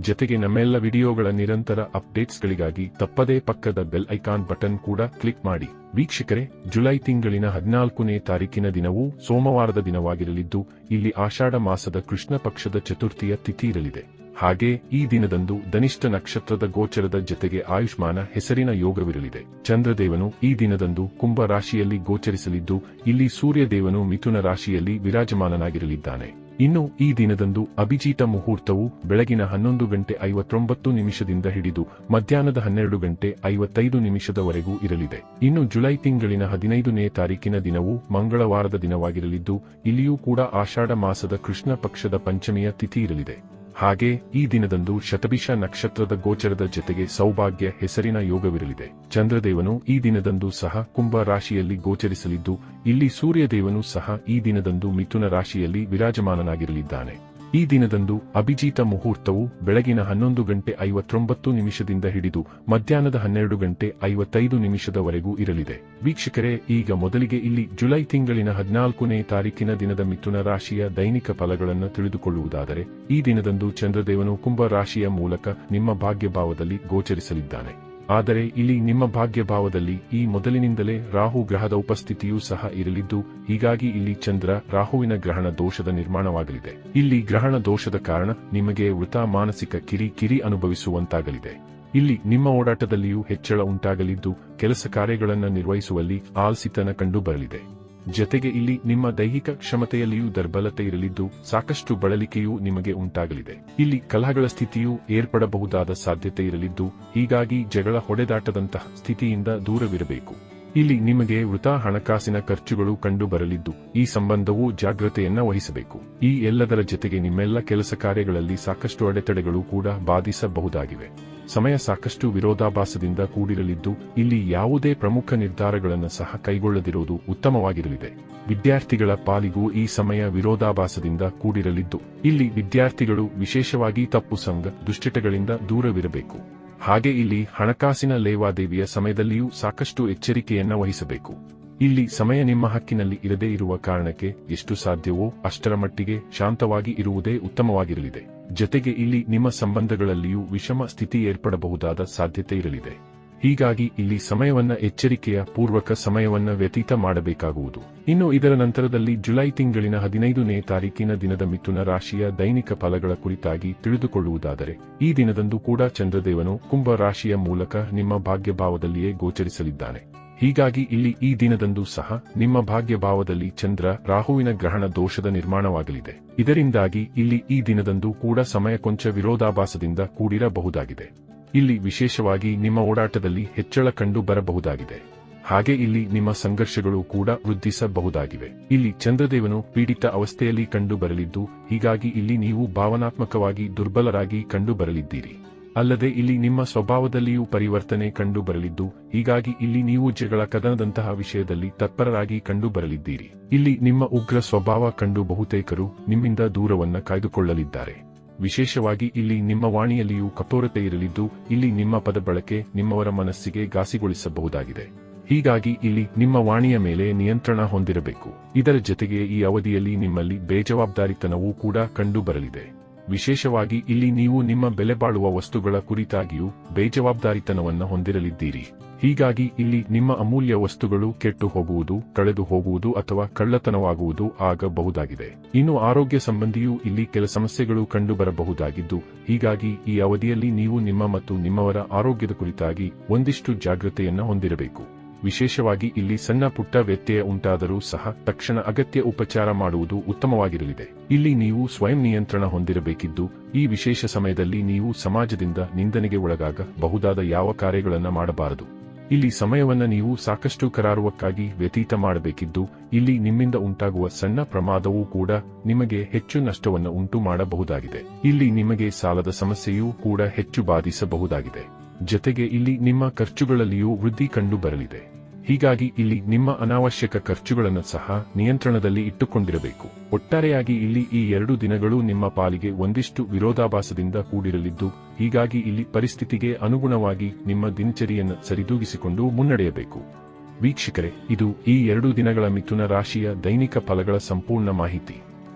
ಜೊತೆಗೆ ನಮ್ಮೆಲ್ಲ ವಿಡಿಯೋಗಳ ನಿರಂತರ ಅಪ್ಡೇಟ್ಸ್ಗಳಿಗಾಗಿ ತಪ್ಪದೇ ಪಕ್ಕದ ಬೆಲ್ ಐಕಾನ್ ಬಟನ್ ಕೂಡ ಕ್ಲಿಕ್ ಮಾಡಿ. ವೀಕ್ಷಕರೇ, ಜುಲೈ ತಿಂಗಳಿನ ಹದಿನಾಲ್ಕನೇ ತಾರೀಕಿನ ದಿನವೂ ಸೋಮವಾರದ ದಿನವಾಗಿರಲಿದ್ದು, ಇಲ್ಲಿ ಆಷಾಢ ಮಾಸದ ಕೃಷ್ಣ ಪಕ್ಷದ ಚತುರ್ಥಿಯ ತಿಥಿ ಇರಲಿದೆ. ಹಾಗೆ ಈ ದಿನದಂದು ಧನಿಷ್ಠ ನಕ್ಷತ್ರದ ಗೋಚರದ ಜೊತೆಗೆ ಆಯುಷ್ಮಾನ ಹೆಸರಿನ ಯೋಗವಿರಲಿದೆ. ಚಂದ್ರದೇವನು ಈ ದಿನದಂದು ಕುಂಭ ರಾಶಿಯಲ್ಲಿ ಗೋಚರಿಸಲಿದ್ದು, ಇಲ್ಲಿ ಸೂರ್ಯದೇವನು ಮಿಥುನ ರಾಶಿಯಲ್ಲಿ ವಿರಾಜಮಾನನಾಗಿರಲಿದ್ದಾನೆ. ಇನ್ನು ಈ ದಿನದಂದು ಅಭಿಜೀತ ಮುಹೂರ್ತವು ಬೆಳಗಿನ ಹನ್ನೊಂದು ಗಂಟೆ ಐವತ್ತೊಂಬತ್ತು ನಿಮಿಷದಿಂದ ಹಿಡಿದು ಮಧ್ಯಾಹ್ನದ ಹನ್ನೆರಡು ಗಂಟೆ ಐವತ್ತೈದು ನಿಮಿಷದವರೆಗೂ ಇರಲಿದೆ. ಇನ್ನು ಜುಲೈ ತಿಂಗಳಿನ ಹದಿನೈದನೇ ತಾರೀಕಿನ ದಿನವು ಮಂಗಳವಾರದ ದಿನವಾಗಿರಲಿದ್ದು, ಇಲ್ಲಿಯೂ ಕೂಡ ಆಷಾಢ ಮಾಸದ ಕೃಷ್ಣ ಪಕ್ಷದ ಪಂಚಮಿಯ ತಿಥಿ ಇರಲಿದೆ. ಹಾಗೆ ಈ ದಿನದಂದು ಶತಭಿಷ ನಕ್ಷತ್ರದ ಗೋಚರದ ಜೊತೆಗೆ ಸೌಭಾಗ್ಯ ಹೆಸರಿನ ಯೋಗವಿರಲಿದೆ. ಚಂದ್ರದೇವನು ಈ ದಿನದಂದು ಸಹ ಕುಂಭ ರಾಶಿಯಲ್ಲಿ ಗೋಚರಿಸಲಿದ್ದು, ಇಲ್ಲಿ ಸೂರ್ಯದೇವನು ಸಹ ಈ ದಿನದಂದು ಮಿಥುನ ರಾಶಿಯಲ್ಲಿ ವಿರಾಜಮಾನನಾಗಿರಲಿದ್ದಾನೆ. ಈ ದಿನದಂದು ಅಭಿಜಿತ ಮುಹೂರ್ತವು ಬೆಳಗಿನ ಹನ್ನೊಂದು ಗಂಟೆ ಐವತ್ತೊಂಬತ್ತು ನಿಮಿಷದಿಂದ ಹಿಡಿದು ಮಧ್ಯಾಹ್ನದ ಹನ್ನೆರಡು ಗಂಟೆ ಐವತ್ತೈದು ನಿಮಿಷದವರೆಗೂ ಇರಲಿದೆ. ವೀಕ್ಷಕರೇ, ಈಗ ಮೊದಲಿಗೆ ಇಲ್ಲಿ ಜುಲೈ ತಿಂಗಳಿನ ಹದಿನಾಲ್ಕನೇ ತಾರೀಕಿನ ದಿನದ ಮಿಥುನ ರಾಶಿಯ ದೈನಿಕ ಫಲಗಳನ್ನು ತಿಳಿದುಕೊಳ್ಳುವುದಾದರೆ, ಈ ದಿನದಂದು ಚಂದ್ರದೇವನು ಕುಂಭ ರಾಶಿಯ ಮೂಲಕ ನಿಮ್ಮ ಭಾಗ್ಯಭಾವದಲ್ಲಿ ಗೋಚರಿಸಲಿದ್ದಾನೆ. ಆದರೆ ಇಲ್ಲಿ ನಿಮ್ಮ ಭಾಗ್ಯಭಾವದಲ್ಲಿ ಈ ಮೊದಲಿನಿಂದಲೇ ರಾಹು ಗ್ರಹದ ಉಪಸ್ಥಿತಿಯೂ ಸಹ ಇರಲಿದ್ದು, ಹೀಗಾಗಿ ಇಲ್ಲಿ ಚಂದ್ರ ರಾಹುವಿನ ಗ್ರಹಣ ದೋಷದ ನಿರ್ಮಾಣವಾಗಲಿದೆ. ಇಲ್ಲಿ ಗ್ರಹಣ ದೋಷದ ಕಾರಣ ನಿಮಗೆ ವೃತ ಮಾನಸಿಕ ಕಿರಿ ಕಿರಿ ಅನುಭವಿಸುವಂತಾಗಲಿದೆ. ಇಲ್ಲಿ ನಿಮ್ಮ ಓಡಾಟದಲ್ಲಿಯೂ ಹೆಚ್ಚಳ ಉಂಟಾಗಲಿದ್ದು, ಕೆಲಸ ಕಾರ್ಯಗಳನ್ನು ನಿರ್ವಹಿಸುವಲ್ಲಿ ಆಲ್ಸಿತನ ಕಂಡುಬರಲಿದೆ. ಜೊತೆಗೆ ಇಲ್ಲಿ ನಿಮ್ಮ ದೈಹಿಕ ಕ್ಷಮತೆಯಲ್ಲಿಯೂ ದುರ್ಬಲತೆ ಇರಲಿದ್ದು ಸಾಕಷ್ಟು ಬಳಲಿಕೆಯೂ ನಿಮಗೆ ಉಂಟಾಗಲಿದೆ. ಇಲ್ಲಿ ಕಲಹಗಳ ಸ್ಥಿತಿಯೂ ಏರ್ಪಡಬಹುದಾದ ಸಾಧ್ಯತೆ ಇರಲಿದ್ದು ಹೀಗಾಗಿ ಜಗಳ ಹೊಡೆದಾಟದಂತಹ ಸ್ಥಿತಿಯಿಂದ ದೂರವಿರಬೇಕು. ಇಲ್ಲಿ ನಿಮಗೆ ವೃತ ಹಣಕಾಸಿನ ಖರ್ಚುಗಳು ಕಂಡು ಬರಲಿದ್ದು, ಈ ಸಂಬಂಧವು ಜಾಗ್ರತೆಯನ್ನ ವಹಿಸಬೇಕು. ಈ ಎಲ್ಲದರ ಜೊತೆಗೆ ನಿಮ್ಮೆಲ್ಲ ಕೆಲಸ ಕಾರ್ಯಗಳಲ್ಲಿ ಸಾಕಷ್ಟು ಅಡೆತಡೆಗಳು ಕೂಡ ಬಾಧಿಸಬಹುದಾಗಿವೆ. ಸಮಯ ಸಾಕಷ್ಟು ವಿರೋಧಾಭಾಸದಿಂದ ಕೂಡಿರಲಿದ್ದು, ಇಲ್ಲಿ ಯಾವುದೇ ಪ್ರಮುಖ ನಿರ್ಧಾರಗಳನ್ನು ಸಹ ಕೈಗೊಳ್ಳದಿರುವುದು ಉತ್ತಮವಾಗಿರಲಿದೆ. ವಿದ್ಯಾರ್ಥಿಗಳ ಪಾಲಿಗೂ ಈ ಸಮಯ ವಿರೋಧಾಭಾಸದಿಂದ ಕೂಡಿರಲಿದ್ದು, ಇಲ್ಲಿ ವಿದ್ಯಾರ್ಥಿಗಳು ವಿಶೇಷವಾಗಿ ತಪ್ಪು ಸಂಘ ದುಶ್ಚಟಗಳಿಂದ ದೂರವಿರಬೇಕು. ಹಾಗೆ ಇಲ್ಲಿ ಹಣಕಾಸಿನ ಲೇವಾದೇವಿಯ ಸಮಯದಲ್ಲಿಯೂ ಸಾಕಷ್ಟು ಎಚ್ಚರಿಕೆಯನ್ನ ವಹಿಸಬೇಕು. ಇಲ್ಲಿ ಸಮಯ ನಿಮ್ಮ ಹಕ್ಕಿನಲ್ಲಿ ಇರದೇ ಇರುವ ಕಾರಣಕ್ಕೆ ಎಷ್ಟು ಸಾಧ್ಯವೋ ಅಷ್ಟರ ಮಟ್ಟಿಗೆ ಶಾಂತವಾಗಿ ಇರುವುದೇ ಉತ್ತಮವಾಗಿರಲಿದೆ. ಜತೆಗೆ ಇಲ್ಲಿ ನಿಮ್ಮ ಸಂಬಂಧಗಳಲ್ಲಿಯೂ ವಿಷಮ ಸ್ಥಿತಿ ಏರ್ಪಡಬಹುದಾದ ಸಾಧ್ಯತೆ ಇರಲಿದೆ. ಹೀಗಾಗಿ ಇಲ್ಲಿ ಸಮಯವನ್ನ ಎಚ್ಚರಿಕೆಯ ಪೂರ್ವಕ ಸಮಯವನ್ನ ವ್ಯತೀತ ಮಾಡಬೇಕಾಗುವುದು. ಇನ್ನು ಇದರ ನಂತರದಲ್ಲಿ ಜುಲೈ ತಿಂಗಳಿನ ಹದಿನೈದನೇ ತಾರೀಕಿನ ದಿನದ ಮಿಥುನ ರಾಶಿಯ ದೈನಿಕ ಫಲಗಳ ಕುರಿತಾಗಿ ತಿಳಿದುಕೊಳ್ಳುವುದಾದರೆ, ಈ ದಿನದಂದು ಕೂಡ ಚಂದ್ರದೇವನು ಕುಂಭ ರಾಶಿಯ ಮೂಲಕ ನಿಮ್ಮ ಭಾಗ್ಯಭಾವದಲ್ಲಿಯೇ ಗೋಚರಿಸಲಿದ್ದಾನೆ. ಹೀಗಾಗಿ ಇಲ್ಲಿ ಈ ದಿನದಂದು ಸಹ ನಿಮ್ಮ ಭಾಗ್ಯಭಾವದಲ್ಲಿ ಚಂದ್ರ ರಾಹುವಿನ ಗ್ರಹಣ ದೋಷದ ನಿರ್ಮಾಣವಾಗಲಿದೆ. ಇದರಿಂದಾಗಿ ಇಲ್ಲಿ ಈ ದಿನದಂದು ಕೂಡ ಸಮಯ ಕೊಂಚ ವಿರೋಧಾಭಾಸದಿಂದ ಕೂಡಿರಬಹುದಾಗಿದೆ. ಇಲ್ಲಿ ವಿಶೇಷವಾಗಿ ನಿಮ್ಮ ಓಡಾಟದಲ್ಲಿ ಹೆಚ್ಚಳ ಕಂಡು ಬರಬಹುದಾಗಿದೆ. ಹಾಗೆ ಇಲ್ಲಿ ನಿಮ್ಮ ಸಂಘರ್ಷಗಳು ಕೂಡ ವೃದ್ಧಿಸಬಹುದಾಗಿವೆ. ಇಲ್ಲಿ ಚಂದ್ರದೇವನು ಪೀಡಿತ ಅವಸ್ಥೆಯಲ್ಲಿ ಕಂಡು ಬರಲಿದ್ದು, ಹೀಗಾಗಿ ಇಲ್ಲಿ ನೀವು ಭಾವನಾತ್ಮಕವಾಗಿ ದುರ್ಬಲರಾಗಿ ಕಂಡು ಬರಲಿದ್ದೀರಿ. ಅಲ್ಲದೆ ಇಲ್ಲಿ ನಿಮ್ಮ ಸ್ವಭಾವದಲ್ಲಿಯೂ ಪರಿವರ್ತನೆ ಕಂಡು ಬರಲಿದ್ದು, ಹೀಗಾಗಿ ಇಲ್ಲಿ ನೀವು ಜಗಳ ಕದನದಂತಹ ವಿಷಯದಲ್ಲಿ ತತ್ಪರರಾಗಿ ಕಂಡು ಬರಲಿದ್ದೀರಿ. ಇಲ್ಲಿ ನಿಮ್ಮ ಉಗ್ರ ಸ್ವಭಾವ ಕಂಡು ಬಹುತೇಕರು ನಿಮ್ಮಿಂದ ದೂರವನ್ನ ಕಾಯ್ದುಕೊಳ್ಳಲಿದ್ದಾರೆ. ವಿಶೇಷವಾಗಿ ಇಲ್ಲಿ ನಿಮ್ಮ ವಾಣಿಯಲ್ಲಿಯೂ ಕಠೋರತೆ ಇರಲಿದ್ದು, ಇಲ್ಲಿ ನಿಮ್ಮ ಪದ ಬಳಕೆ ನಿಮ್ಮವರ ಮನಸ್ಸಿಗೆ ಘಾಸಿಗೊಳಿಸಬಹುದಾಗಿದೆ. ಹೀಗಾಗಿ ಇಲ್ಲಿ ನಿಮ್ಮ ವಾಣಿಯ ಮೇಲೆ ನಿಯಂತ್ರಣ ಹೊಂದಿರಬೇಕು. ಇದರ ಜೊತೆಗೆ ಈ ಅವಧಿಯಲ್ಲಿ ನಿಮ್ಮಲ್ಲಿ ಬೇಜವಾಬ್ದಾರಿತನವೂ ಕೂಡ ಕಂಡು ಬರಲಿದೆ ವಿಶೇಷವಾಗಿ ಇಲ್ಲಿ ನೀವು ನಿಮ್ಮ ಬೆಲೆಬಾಳುವ ವಸ್ತುಗಳ ಕುರಿತಾಗಿಯೂ ಬೇಜವಾಬ್ದಾರಿತನವನ್ನು ಹೊಂದಿರಲಿದ್ದೀರಿ. ಹೀಗಾಗಿ ಇಲ್ಲಿ ನಿಮ್ಮ ಅಮೂಲ್ಯ ವಸ್ತುಗಳು ಕೆಟ್ಟು ಹೋಗುವುದು, ಕಳೆದು ಹೋಗುವುದು ಅಥವಾ ಕಳ್ಳತನವಾಗುವುದು ಆಗಬಹುದಾಗಿದೆ. ಇನ್ನು ಆರೋಗ್ಯ ಸಂಬಂಧಿಯೂ ಇಲ್ಲಿ ಕೆಲ ಸಮಸ್ಯೆಗಳು ಕಂಡುಬರಬಹುದಾಗಿದ್ದು, ಹೀಗಾಗಿ ಈ ಅವಧಿಯಲ್ಲಿ ನೀವು ನಿಮ್ಮ ಮತ್ತು ನಿಮ್ಮವರ ಆರೋಗ್ಯದ ಕುರಿತಾಗಿ ಒಂದಿಷ್ಟು ಜಾಗ್ರತೆಯನ್ನು ಹೊಂದಿರಬೇಕು. ವಿಶೇಷವಾಗಿ ಇಲ್ಲಿ ಸಣ್ಣ ಪುಟ್ಟ ವ್ಯತ್ಯಯ ಉಂಟಾದರೂ ಸಹ ತಕ್ಷಣ ಅಗತ್ಯ ಉಪಚಾರ ಮಾಡುವುದು ಉತ್ತಮವಾಗಿರಲಿದೆ. ಇಲ್ಲಿ ನೀವು ಸ್ವಯಂ ನಿಯಂತ್ರಣ ಹೊಂದಿರಬೇಕಿದ್ದು, ಈ ವಿಶೇಷ ಸಮಯದಲ್ಲಿ ನೀವು ಸಮಾಜದಿಂದ ನಿಂದನೆಗೆ ಒಳಗಾಗ ಬಹುದಾದ ಯಾವ ಕಾರ್ಯಗಳನ್ನು ಮಾಡಬಾರದು. ಇಲ್ಲಿ ಸಮಯವನ್ನು ನೀವು ಸಾಕಷ್ಟು ಕರಾರುವಕ್ಕಾಗಿ ವ್ಯತೀತ ಮಾಡಬೇಕಿದ್ದು, ಇಲ್ಲಿ ನಿಮ್ಮಿಂದ ಉಂಟಾಗುವ ಸಣ್ಣ ಪ್ರಮಾದವೂ ಕೂಡ ನಿಮಗೆ ಹೆಚ್ಚು ನಷ್ಟವನ್ನು ಉಂಟು ಮಾಡಬಹುದಾಗಿದೆ ಇಲ್ಲಿ ನಿಮಗೆ ಸಾಲದ ಸಮಸ್ಯೆಯೂ ಕೂಡ ಹೆಚ್ಚು ಬಾಧಿಸಬಹುದಾಗಿದೆ. ಜೊತೆಗೆ ಇಲ್ಲಿ ನಿಮ್ಮ ಖರ್ಚುಗಳಲ್ಲಿಯೂ ವೃದ್ಧಿ ಕಂಡು ಬರಲಿದೆ ಹೀಗಾಗಿ ಇಲ್ಲಿ ನಿಮ್ಮ ಅನಾವಶ್ಯಕ ಖರ್ಚುಗಳನ್ನು ಸಹ ನಿಯಂತ್ರಣದಲ್ಲಿ ಇಟ್ಟುಕೊಂಡಿರಬೇಕು. ಒಟ್ಟಾರೆಯಾಗಿ ಇಲ್ಲಿ ಈ ಎರಡು ದಿನಗಳು ನಿಮ್ಮ ಪಾಲಿಗೆ ಒಂದಿಷ್ಟು ವಿರೋಧಾಭಾಸದಿಂದ ಕೂಡಿರಲಿದ್ದು, ಹೀಗಾಗಿ ಇಲ್ಲಿ ಪರಿಸ್ಥಿತಿಗೆ ಅನುಗುಣವಾಗಿ ನಿಮ್ಮ ದಿನಚರಿಯನ್ನು ಸರಿದೂಗಿಸಿಕೊಂಡು ಮುನ್ನಡೆಯಬೇಕು. ವೀಕ್ಷಕರೇ, ಇದು ಈ ಎರಡು ದಿನಗಳ ಮಿಥುನ ರಾಶಿಯ ದೈನಿಕ ಫಲಗಳ ಸಂಪೂರ್ಣ ಮಾಹಿತಿ.